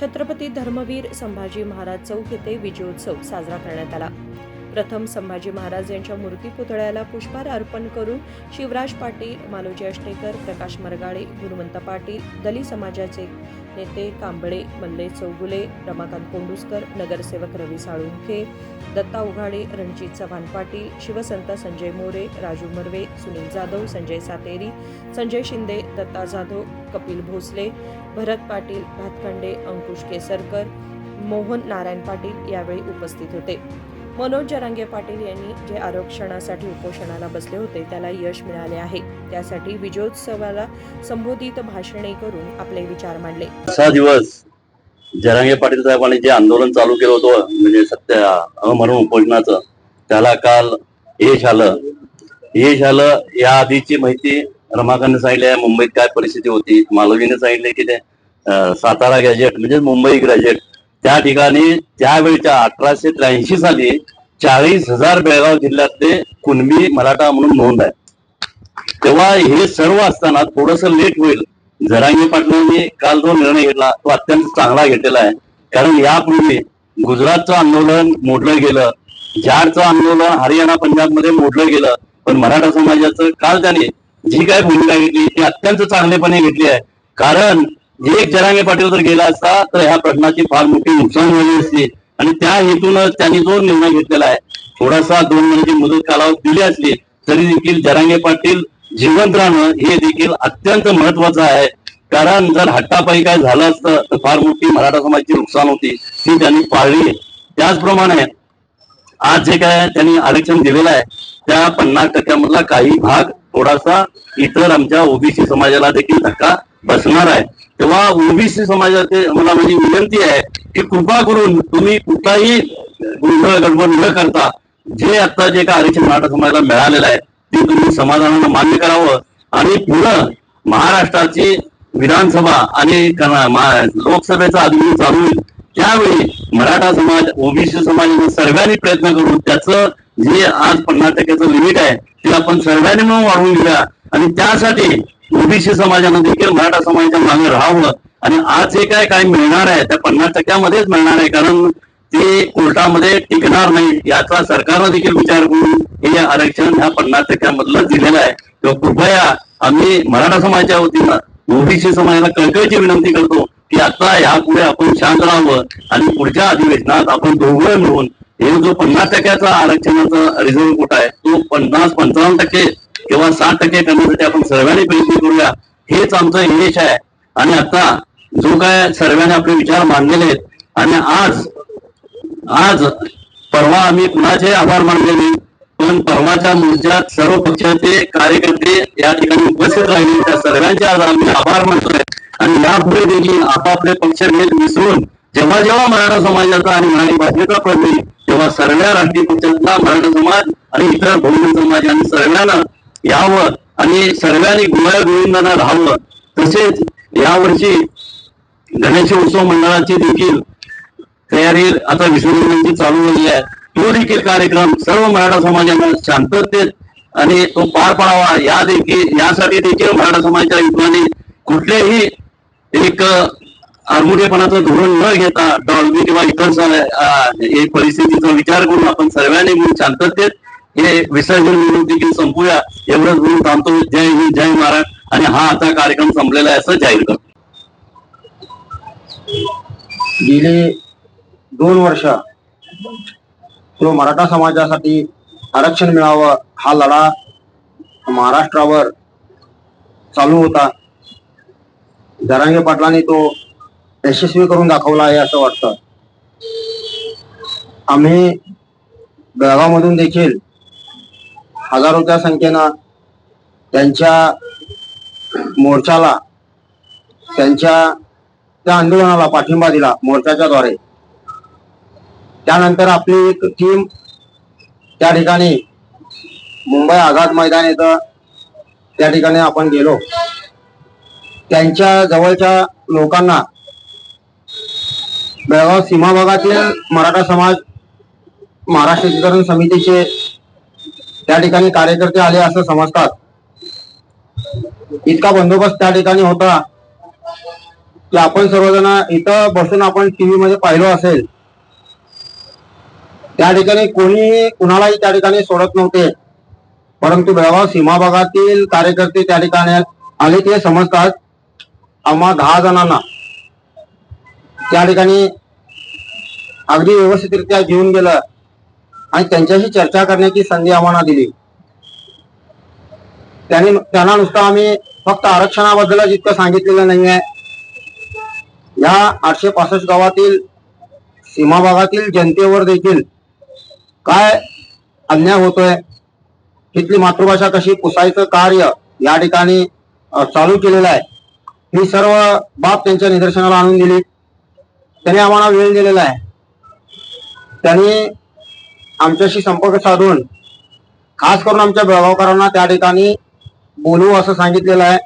छत्रपती धर्मवीर संभाजी महाराज चौक येथे विजयोत्सव साजरा करण्यात आला. प्रथम संभाजी महाराज यांच्या मूर्ती पुतळ्याला पुष्पहार अर्पण करून शिवराज पाटील मालोजी अष्टेकर प्रकाश मरगाळे गुणवंत पाटील दलित समाजाचे नेते कांबळे मल्ले चौगुले रमाकांत कोंडुसकर नगरसेवक रवी साळुंखे दत्ता उघाडे रणजित चव्हाण पाटील शिवसंत संजय मोरे राजू मर्वे सुनील जाधव संजय सातेरी संजय शिंदे दत्ता जाधव कपिल भोसले भरत पाटील भातखंडे अंकुश केसरकर मोहन नारायण पाटील यावेळी उपस्थित होते. मनोज जरांगे पाटील यांनी जे आरक्षणासाठी उपोषणाला बसले होते त्याला यश मिळाले आहे. त्यासाठी विजयोत्सवाला संबोधित भाषणे करून आपले विचार मांडले. सहा दिवस जरांगे पाटील साहेबांनी जे आंदोलन चालू केलं होतं म्हणजे सत्य अमरण उपोषणाचं त्याला काल यश आलं. यश आलं या आधीची माहिती रमाकांतने सांगितली आहे मुंबईत काय परिस्थिती होती मालवीने सांगितले की ते सातारा गॅजेट म्हणजे मुंबई ग्रॅज्युएट त्या ठिकाणी त्यावेळच्या अठराशे त्र्याऐंशी साली चाळीस हजार बेळगाव जिल्ह्यातले कुणबी मराठा म्हणून नोंद आहे तेव्हा हे सर्व असताना थोडस लेट होईल. जरांगे पाटलांनी काल जो निर्णय घेतला तो अत्यंत चांगला घेतलेला आहे. कारण यापूर्वी गुजरातचं आंदोलन मोडलं गेलं झाडचं आंदोलन हरियाणा पंजाबमध्ये मोडलं गेलं पण मराठा समाजाचं काल त्याने जी काय भूमिका घेतली ती अत्यंत चांगलेपणे घेतली आहे. कारण एक जरांगे पाटील जर गेला असता तर ह्या प्रश्नाची फार मोठी नुकसान झाली असते. आणि त्या हेतून त्यांनी जो निर्णय घेतलेला आहे थोडासा दोन महिन्याची मुदत कालावधी दिली असली तरी देखील जरांगे पाटील जिवंत राहणं हे देखील अत्यंत महत्वाचं आहे. कारण जर हट्टापायी काय झालं असतं तर फार मोठी मराठा समाजाची नुकसान होती ती त्यांनी पाळली. त्याचप्रमाणे आज जे काय त्यांनी आरक्षण दिलेलं आहे त्या पन्नास टक्क्यामधला काही भाग थोडासा इतर आमच्या ओबीसी समाजाला देखील धक्का बसणार आहे. तेव्हा ओबीसी समाजाचे मला माझी म्हणजे विनंती आहे की कृपा करून तुम्ही कुठलाही गोंधळ गडबड न करता जे आता जे काय आरक्षण मराठा समाजाला मिळालेलं आहे ते तुम्ही समाधानानं मान्य करावं. आणि पुढं महाराष्ट्राची विधानसभा आणि लोकसभेचा अधिवेशन चालू होईल. त्यावेळी मराठा समाज ओबीसी समाजाने सर्वांनी प्रयत्न करून त्याचं जे आज पन्नास टक्क्याचं लिमिट आहे ते आपण सर्वांनी म्हणून वाढवून घेऊया. आणि त्यासाठी ओबीसी समाजानं देखील मराठा समाजाच्या मागे राहावं आणि आज जे काय काय मिळणार आहे त्या पन्नास टक्क्यामध्येच मिळणार आहे. कारण ते कोर्टामध्ये टिकणार नाही. याचा सरकारनं देखील विचार करून हे आरक्षण ह्या पन्नास टक्क्यामधलं दिलेलं आहे. तेव्हा कृपया आम्ही मराठा समाजाच्या वतीनं ओबीसी समाजाला कळकळीची विनंती करतो की आता यापुढे आपण शांत राहावं आणि पुढच्या अधिवेशनात आपण दोघं मिळून हे जो पन्नास टक्क्याचा आरक्षणाचा रिझर्व्ह कोटा आहे तो पन्नास पंचावन्न टक्के किंवा साठ टक्के करण्यासाठी आपण सर्वांनी प्रयत्न करूया. हेच आमचं यश आहे. आणि आता जो काय सर्वांनी आपले विचार मांडलेले आहेत आणि आज आज परवा आम्ही कुणाचे आभार मानले नाही पण परवाच्या मोर्चात सर्व पक्षाचे कार्यकर्ते या ठिकाणी उपस्थित राहिले. त्या सर्वांचे आज आम्ही आभार मानतोय. आणि यापुढे देखील आपापले पक्ष मिसळून जेव्हा जेव्हा मराठा समाजाचा आणि मराठी भाषेचा प्रश्न तेव्हा सर्व राष्ट्रीय पक्षातला मराठा समाज आणि इतर बहुजन समाज आणि सर्वांना यावं आणि सर्वांनी गोळ्या गोविंदांना राहावं. तसेच यावर्षी गणेश उत्सव मंडळाची देखील तयारी आता विसर्जनाची चालू झाली आहे. तो देखील कार्यक्रम सर्व मराठा समाजानं शांततेत आणि तो पार पाडावा. या देखील यासाठी देखील मराठा समाजाच्या युद्धाने कुठल्याही एक आरमुटेपणाचं धोरण न घेता डॉल्बी किंवा इतर परिस्थितीचा विचार करून आपण सर्वांनी शांततेत हे विसर्जन म्हणून देखील संपूया एवढंच म्हणून थांबतो. जय हिंद जय महाराज आणि हा आता कार्यक्रम संपलेला आहे असं जाहीर करतो. गेले दोन वर्ष तो मराठा समाजासाठी आरक्षण मिळावं हा लढा महाराष्ट्रावर चालू होता. जरांगे पाटलांनी तो यशस्वी करून दाखवला आहे असं वाटतं. आम्ही बेळगावमधून देखील हजारोच्या संख्येनं त्यांच्या मोर्चाला त्यांच्या त्या आंदोलनाला पाठिंबा दिला मोर्चाच्या द्वारे. त्यानंतर आपली एक टीम त्या ठिकाणी मुंबई आझाद मैदान येतं. त्या ठिकाणी आपण गेलो. त्यांच्या जवळच्या लोकांना बेळगाव सीमा भागातील मराठा समाज महाराष्ट्र एकीकरण समितीचे त्या ठिकाणी कार्यकर्ते आले असं समजतात. इतका बंदोबस्त त्या ठिकाणी होता की आपण सर्वजण इथं बसून आपण टीव्ही मध्ये पाहिलो असेल. त्या ठिकाणी कोणी कुणालाही त्या ठिकाणी सोडत नव्हते. परंतु बेळगाव सीमा भागातील कार्यकर्ते त्या ठिकाणी आले ते समजतात. आम्हा दहा जणांना. त्या ठिकाणी अगदी व्यवस्थितरित्या घेऊन गेलं. आणि त्यांच्याशी चर्चा करण्याची संधी आम्हाला दिली. त्यांनी त्यांना नुसतं आम्ही फक्त आरक्षणाबद्दल जितकं सांगितलेलं नाहीये. या आठशे पासष्ट गावातील सीमा भागातील जनतेवर देखील काय अन्याय होतोय तिथली मातृभाषा कशी पुसायचं कार्य या ठिकाणी चालू केलेलं आहे ही सर्व बाब त्यांच्या निदर्शनाला आणून दिली. त्यांनी आम्हाला वेळ दिलेला आहे. त्यांनी आमच्याशी संपर्क साधून खास करून आमच्या बेळगावकरांना त्या ठिकाणी बोलू असं सांगितलेलं आहे.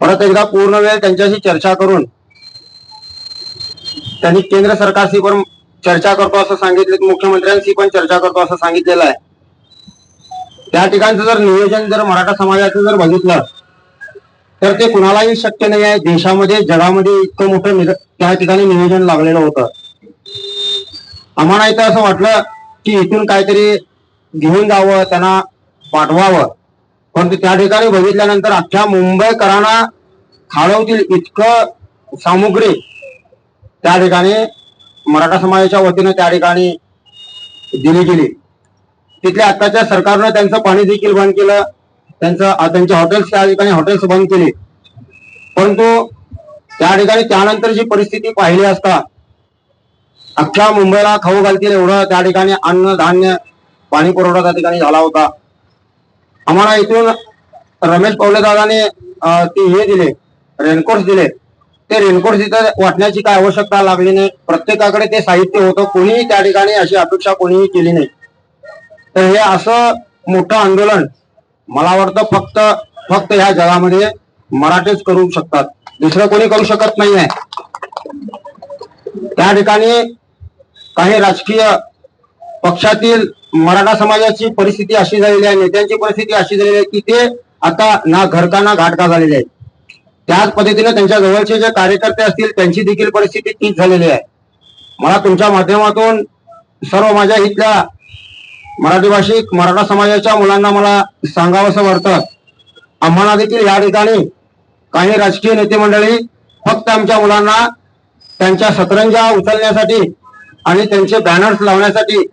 परत एकदा पूर्ण वेळ त्यांच्याशी चर्चा करून त्यांनी केंद्र सरकारशी पण चर्चा करतो असं सांगितलं मुख्यमंत्र्यांशी पण चर्चा करतो असं सांगितलेलं आहे. त्या ठिकाणचं जर नियोजन जर मराठा समाजाचं जर बघितलं तर ते कुणालाही शक्य नाही आहे. देशामध्ये जगामध्ये इतकं मोठं त्या ठिकाणी नियोजन लागलेलं होतं. आम्हाला इथं असं वाटलं की इथून काहीतरी घेऊन जावं त्यांना पाठवावं. परंतु त्या ठिकाणी बघितल्यानंतर अख्ख्या मुंबईकरांना खाळवतील इतकं सामुग्री त्या ठिकाणी मराठा समाजाच्या वतीनं त्या ठिकाणी दिली गेली. तिथल्या आत्ताच्या सरकारनं त्यांचं पाणी देखील बंद केलं त्यांचं त्यांचे हॉटेल्स त्या ठिकाणी हॉटेल्स बंद केली. परंतु त्या ठिकाणी त्यानंतर जी परिस्थिती पाहिली असता अख्ख्या मुंबईला खाऊ घालतील एवढं त्या ठिकाणी अन्न धान्य पाणी पुरवठा त्या ठिकाणी झाला होता. आम्हाला इथून रमेश पवले दादाने ते हे दिले रेनकोट्स दिले. ते रेनकोट तिथं वाटण्याची काय आवश्यकता लागली नाही. प्रत्येकाकडे ते साहित्य होतं. कोणीही त्या ठिकाणी अशी अपेक्षा कोणीही केली नाही. तर हे असं मोठं आंदोलन मला वाटतं फक्त फक्त ह्या जगामध्ये मराठीच करू शकतात. दुसरं कोणी करू शकत नाही आहे त्या ठिकाणी काही राजकीय पक्षातील मराठा समाजाची परिस्थिती अशी झालेली आहे नेत्यांची परिस्थिती अशी झालेली आहे की ते आता ना घरका ना घाटका झालेले आहेत. त्याच पद्धतीने त्यांच्या जवळचे जे कार्यकर्ते असतील त्यांची देखील परिस्थिती तीच झालेली आहे. मला तुमच्या माध्यमातून सर्व माझ्या इथल्या मराठी भाषिक मराठा समाजाच्या मुलांना मला सांगावंसं वाटतं. आम्हाला देखील या ठिकाणी काही राजकीय नेते मंडळी फक्त आमच्या मुलांना त्यांच्या सतरंजा उचलण्यासाठी आणि त्यांचे बॅनर्स लावण्यासाठी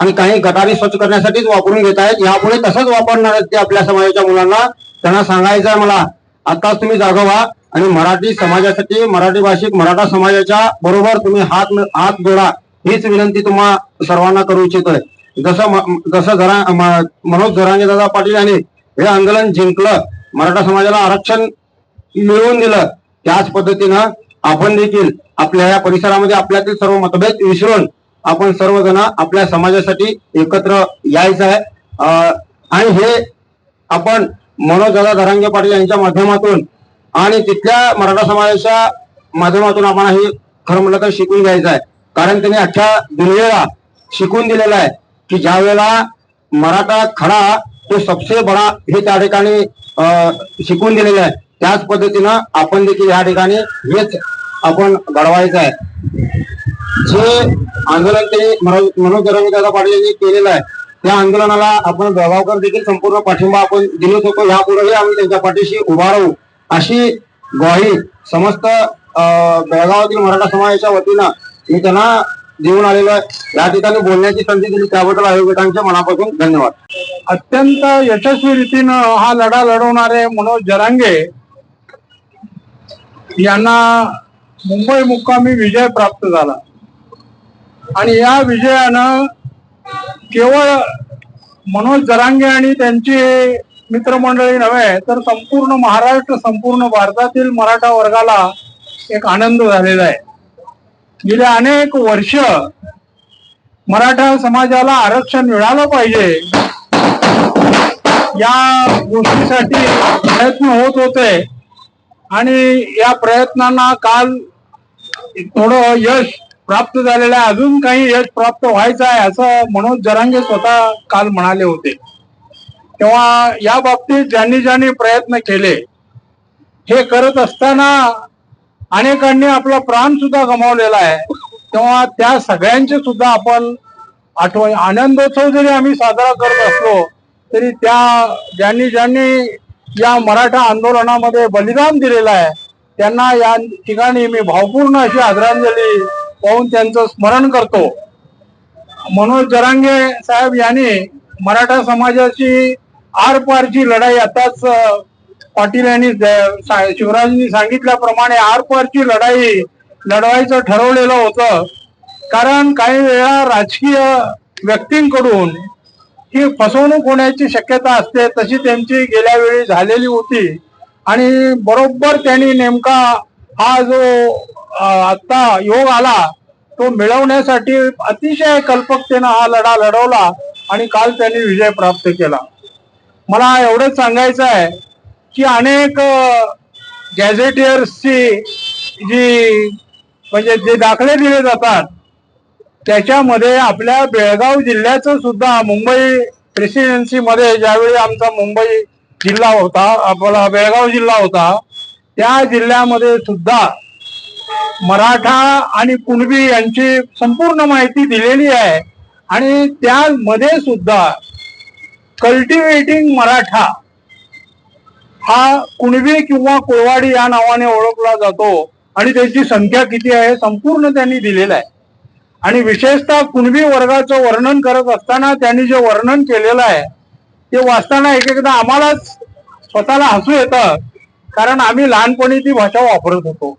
आणि काही गटारी स्वच्छ करण्यासाठीच वापरून घेत आहेत. यापुढे तसंच वापरणार आहेत ते आपल्या समाजाच्या मुलांना. त्यांना सांगायचं आहे मला आताच तुम्ही जागा व्हा आणि मराठी समाजासाठी मराठी भाषिक मराठा समाजाच्या बरोबर तुम्ही हात हात जोडा. हीच विनंती तुम्हा सर्वांना करू इच्छितोय. जसं जसं जरा मनोज जरांगे दादा पाटील यांनी हे आंदोलन जिंकलं मराठा समाजाला आरक्षण मिळवून दिलं त्याच पद्धतीनं आपण देखील आपल्या या परिसरामध्ये आपल्यातील सर्व मतभेद विसरून आपण सर्वजण आपल्या समाजासाठी एकत्र यायचं आहे. आणि हे आपण मनोज दादा धरांगे पाटील यांच्या माध्यमातून आणि तिथल्या मराठा समाजाच्या माध्यमातून आपण हे खरं म्हटलं तर शिकून घ्यायचं आहे. कारण त्यांनी अख्ख्या दुनियेला शिकून दिलेलं आहे की ज्या वेळेला मराठा खडा तो सबसे बडा हे त्या ठिकाणी शिकून दिलेलं आहे. त्याच पद्धतीनं आपण देखील या ठिकाणी हेच आपण घडवायचं आहे. जे आंदोलन ते मनोज मनोज दादा पाटील यांनी केलेलं आहे त्या आंदोलनाला आपण बेळगावकर देखील संपूर्ण पाठिंबा आपण दिलो होतो यापुढेही आम्ही त्यांच्या पाठीशी उभा राहू. अशी ग्वाही समस्त बेळगावातील मराठा समाजाच्या वतीनं मी त्यांना देऊन आलेलो आहे. या ठिकाणी बोलण्याची संधी दिली त्याबद्दल आयोजकांच्या मनापासून धन्यवाद. अत्यंत यशस्वी रीतीनं हा लढा लढवणारे मनोज जरांगे यांना मुंबई मुक्कामी विजय प्राप्त झाला. आणि या विजयानं केवळ मनोज जरांगे आणि त्यांची मित्रमंडळी नव्हे तर संपूर्ण महाराष्ट्र संपूर्ण भारतातील मराठा वर्गाला एक आनंद झालेला आहे. गेले अनेक वर्ष मराठा समाजाला आरक्षण मिळालं पाहिजे या गोष्टीसाठी प्रयत्न होत होते. आणि या प्रयत्नांना काल थोडं यश प्राप्त झालेलं आहे. अजून काही यश प्राप्त व्हायचं आहे असं मनोज जरांगे स्वतः काल म्हणाले होते. तेव्हा या बाबतीत ज्यांनी ज्यांनी प्रयत्न केले हे करत असताना अनेकांनी आपला प्राण सुद्धा गमावलेला आहे. तेव्हा त्या सगळ्यांचे सुद्धा आपण आठवण आनंदोत्सव जरी आम्ही साजरा करत असलो तरी त्या ज्यांनी ज्यांनी या मराठा आंदोलनामध्ये बलिदान दिलेलं आहे. त्यांना या ठिकाणी मी भावपूर्ण अशी आदरांजली पाहून त्यांचं स्मरण करतो. मनोज जरांगे साहेब यांनी मराठा समाजाची आरपारची लढाई आताच पाटील यांनी शिवराजांनी सांगितल्याप्रमाणे आरपारची लढाई लढवायचं ठरवलेलं होतं. कारण काही वेळा राजकीय व्यक्तींकडून की फसवणूक होण्याची शक्यता असते तशी त्यांची गेल्या वेळी झालेली होती. आणि बरोबर त्यांनी नेमका हा जो आता योग आला तो मिळवण्यासाठी अतिशय कल्पकतेनं हा लढा लढवला आणि काल त्यांनी विजय प्राप्त केला. मला एवढंच सांगायचं आहे की अनेक गॅझेटियर्सची जी म्हणजे जे दाखले दिले जातात त्याच्यामध्ये आपल्या बेळगाव जिल्ह्याचं सुद्धा मुंबई प्रेसिडेन्सीमध्ये ज्यावेळी आमचा मुंबई जिल्हा होता आपला बेळगाव जिल्हा होता त्या जिल्ह्यामध्ये सुद्धा मराठा आणि कुणबी यांची संपूर्ण माहिती दिलेली आहे. आणि त्यामध्ये सुद्धा कल्टिवेटिंग मराठा हा कुणबी किंवा कोळवाडी या नावाने ओळखला जातो. आणि त्याची संख्या किती आहे संपूर्ण त्यांनी दिलेलं आहे. आणि विशेषतः कुणबी वर्गाचं वर्णन करत असताना त्यांनी जे वर्णन केलेलं आहे ते वाचताना एक एकदा आम्हालाच स्वतःला हसू येतं कारण आम्ही लहानपणी ती भाषा वापरत होतो.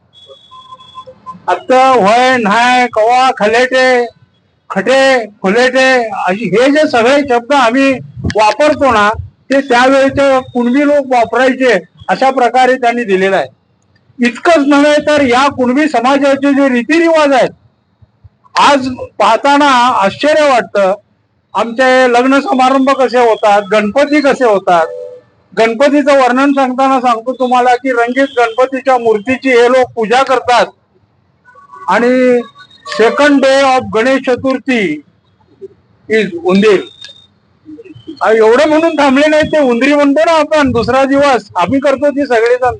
आता वय न्हाय कवा खलेटे खटे फुलेटे अशी हे जे सगळे शब्द आम्ही वापरतो ना ते त्यावेळेचे कुणबी लोक वापरायचे अशा प्रकारे त्यांनी दिलेलं आहे. इतकंच नव्हे तर या कुणबी समाजाचे जे रीतिरिवाज आहेत आज पाहताना आश्चर्य वाटतं. आमचे लग्न समारंभ कसे होतात गणपती कसे होतात? गणपतीचं वर्णन सांगताना सांगतो तुम्हाला की रंगीत गणपतीच्या मूर्तीची हे लोक पूजा करतात. आणि second day of Ganesh Chaturthi is उंदीर. एवढं म्हणून थांबले नाही ते उंदरी म्हणतो ना आपण दुसरा दिवस. आम्ही करतो ती सगळेजण.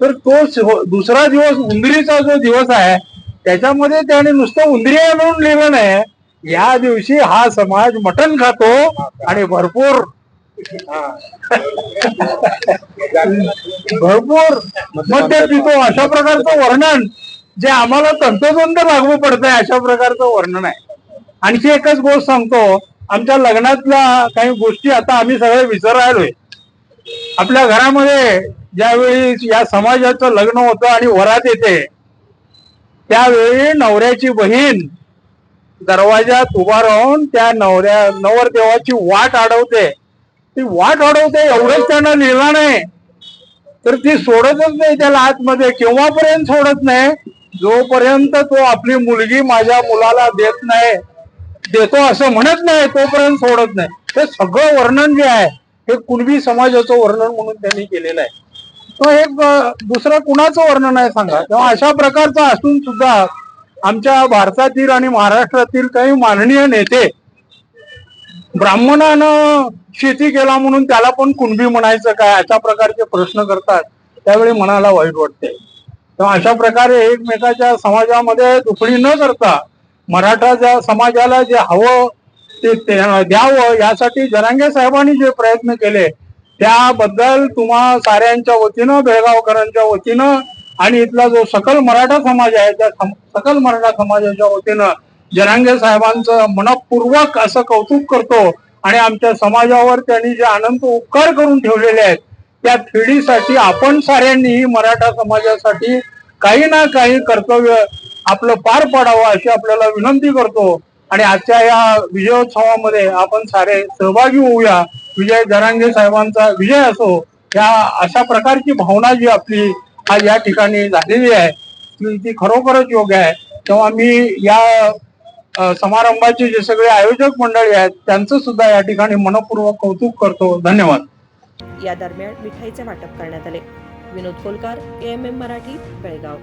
तर तो दुसरा दिवस उंदरीचा जो दिवस आहे त्याच्यामध्ये त्याने नुसतं उंदरी म्हणून लिहिलं नाही. या दिवशी हा समाज मटण खातो आणि भरपूर. भरपूर. मद्य पितो. अशा प्रकारचं वर्णन. जे आम्हाला तंतोतंत लागू पडतंय अशा प्रकारचं वर्णन आहे. आणखी एकच गोष्ट सांगतो. आमच्या लग्नातल्या काही गोष्टी आता आम्ही सगळे विसरायलोय. आपल्या घरामध्ये ज्यावेळी या समाजाचं लग्न होतं आणि वरात येते त्यावेळी नवऱ्याची बहीण दरवाजात उभा राहून त्या नवऱ्या नवरदेवाची वाट अडवते ती वाट अडवते एवढंच त्यानं लिहिलं नाही. तर ती सोडतच नाही त्याला आतमध्ये केव्हापर्यंत सोडत नाही? जोपर्यंत तो आपली मुलगी माझ्या मुलाला देत नाही देतो असं म्हणत नाही तोपर्यंत सोडत नाही. हे सगळं वर्णन जे आहे हे कुणबी समाजाचं वर्णन म्हणून त्यांनी केलेलं आहे. तो एक दुसरं कुणाचं वर्णन आहे सांगा? तेव्हा अशा प्रकारचं असून सुद्धा आमच्या भारतातील आणि महाराष्ट्रातील काही माननीय नेते ब्राह्मणानं शेती केला म्हणून त्याला पण कुणबी म्हणायचं काय? अशा प्रकारचे प्रश्न करतात. त्यावेळी मनाला वाईट वाटते. तेव्हा अशा प्रकारे एकमेकाच्या समाजामध्ये दुखडी न करता मराठा ज्या समाजाला जे हवं ते ते द्यावं यासाठी जरांगे साहेबांनी जे प्रयत्न केले त्याबद्दल तुम्हा साऱ्यांच्या वतीनं बेळगावकरांच्या वतीनं आणि इथला जो सकल मराठा समाज आहे त्या सकल मराठा समाजाच्या वतीनं जनांगे साहेबांचं मनपूर्वक असं कौतुक करतो आणि आमच्या समाजावर त्यांनी जे अनंत उपकार करून ठेवलेले आहेत त्या फिडीसाठी आपण साऱ्यांनीही मराठा समाजासाठी काही ना काही कर्तव्य आपलं पार पाडावं अशी आपल्याला विनंती करतो. आणि आजच्या या विजयोत्सवामध्ये आपण सारे सहभागी होऊया. विजय जरांगे साहेबांचा विजय असो या अशा प्रकारची भावना जी आपली आज या ठिकाणी झालेली आहे ती ती खरोखरच योग्य आहे. तेव्हा मी या समारंभाचे जे सगळे आयोजक मंडळी आहेत त्यांचं सुद्धा या ठिकाणी मनपूर्वक कौतुक करतो. धन्यवाद. या दरम्यान मिठाईचे वाटप करण्यात आले. विनोद कोलकार एम मराठी बेळगाव.